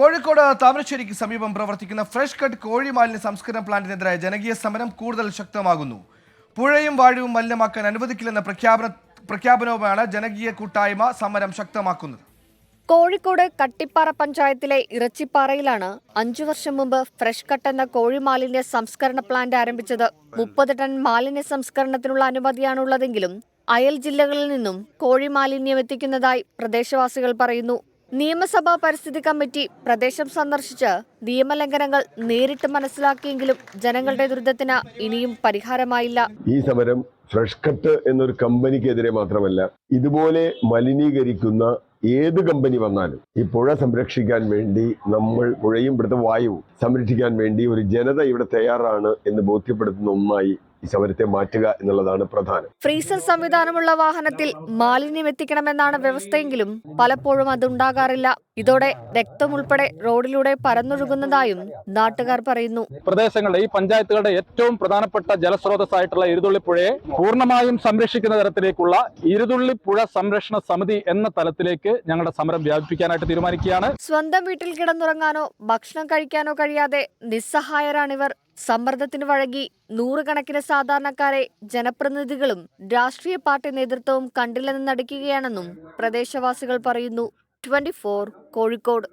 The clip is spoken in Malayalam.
കോഴിക്കോട് താമരശ്ശേരിക്ക് സമീപം പ്രവർത്തിക്കുന്ന ഫ്രഷ് കട്ട് കോഴി മാലിന്യ സംസ്കരണ പ്ലാന്റിനെതിരായ ജനകീയ സമരം കൂടുതൽ ശക്തമാകുന്നു. പുഴയും വാഴയും മലിനമാക്കാൻ അനുവദിക്കില്ലെന്ന പ്രഖ്യാപന പ്രഖ്യാപനവുമാണ് ജനകീയ കൂട്ടായ്മ സമരം ശക്തമാക്കുന്നത്. കോഴിക്കോട് കട്ടിപ്പാറ പഞ്ചായത്തിലെ ഇറച്ചിപ്പാറയിലാണ് അഞ്ചു വർഷം മുമ്പ് ഫ്രഷ് കട്ട് എന്ന കോഴി മാലിന്യ സംസ്കരണ പ്ലാന്റ് ആരംഭിച്ചത്. മുപ്പത് ടൺ മാലിന്യ സംസ്കരണത്തിനുള്ള അനുമതിയാണുള്ളതെങ്കിലും അയൽ ജില്ലകളിൽ നിന്നും കോഴി മാലിന്യം എത്തിക്കുന്നതായി പ്രദേശവാസികൾ പറയുന്നു. നിയമസഭാ പരിസ്ഥിതി കമ്മിറ്റി പ്രദേശം സന്ദർശിച്ച് നിയമലംഘനങ്ങൾ നേരിട്ട് മനസ്സിലാക്കിയെങ്കിലും ജനങ്ങളുടെ ദുരിതത്തിന് ഇനിയും പരിഹാരമായില്ല. ഈ സമരം ഫ്രഷ് കട്ട് എന്നൊരു കമ്പനിക്കെതിരെ മാത്രമല്ല ഇതുപോലെ മലിനീകരിക്കുന്ന ഏത് കമ്പനി വന്നാലും ഈ പുഴ സംരക്ഷിക്കാൻ വേണ്ടി നമ്മൾ പുഴയും ഇവിടുത്തെ വായുവും സംരക്ഷിക്കാൻ വേണ്ടി ഒരു ജനത ഇവിടെ തയ്യാറാണ് എന്ന് ബോധ്യപ്പെടുത്തുന്ന ഒന്നായി ഈ സമരത്തെ മാറ്റുക എന്നുള്ളതാണ് പ്രധാനം. ഫ്രീസർ സംവിധാനമുള്ള വാഹനത്തിൽ മാലിന്യം എത്തിക്കണമെന്നാണ് വ്യവസ്ഥയെങ്കിലും പലപ്പോഴും അതുണ്ടാകാറില്ല. ഇതോടെ രക്തം ഉൾപ്പെടെ റോഡിലൂടെ പരന്നൊഴുകുന്നതായും നാട്ടുകാർ പറയുന്നു. പ്രദേശങ്ങളുടെ ഈ പഞ്ചായത്തുകളുടെ ഏറ്റവും പ്രധാനപ്പെട്ട ജലസ്രോതസ്സായിട്ടുള്ള ഇരുതുള്ളിപ്പുഴയെ പൂർണമായും സംരക്ഷിക്കുന്ന തരത്തിലേക്കുള്ള ഇരുതുള്ളിപ്പുഴ സംരക്ഷണ സമിതി എന്ന തലത്തിലേക്ക് ഞങ്ങളുടെ സമരം വ്യാപിപ്പിക്കാനായിട്ട് തീരുമാനിക്കുകയാണ്. സ്വന്തം വീട്ടിൽ കിടന്നുറങ്ങാനോ ഭക്ഷണം കഴിക്കാനോ കഴിയാതെ നിസ്സഹായരാണിവർ. സമ്മർദ്ദത്തിന് വഴങ്ങി നൂറുകണക്കിന് സാധാരണക്കാരെ ജനപ്രതിനിധികളും രാഷ്ട്രീയ പാർട്ടി നേതൃത്വവും കണ്ടില്ലെന്ന് നടിക്കുകയാണെന്നും പ്രദേശവാസികൾ പറയുന്നു. ട്വന്റി കോഴിക്കോട്.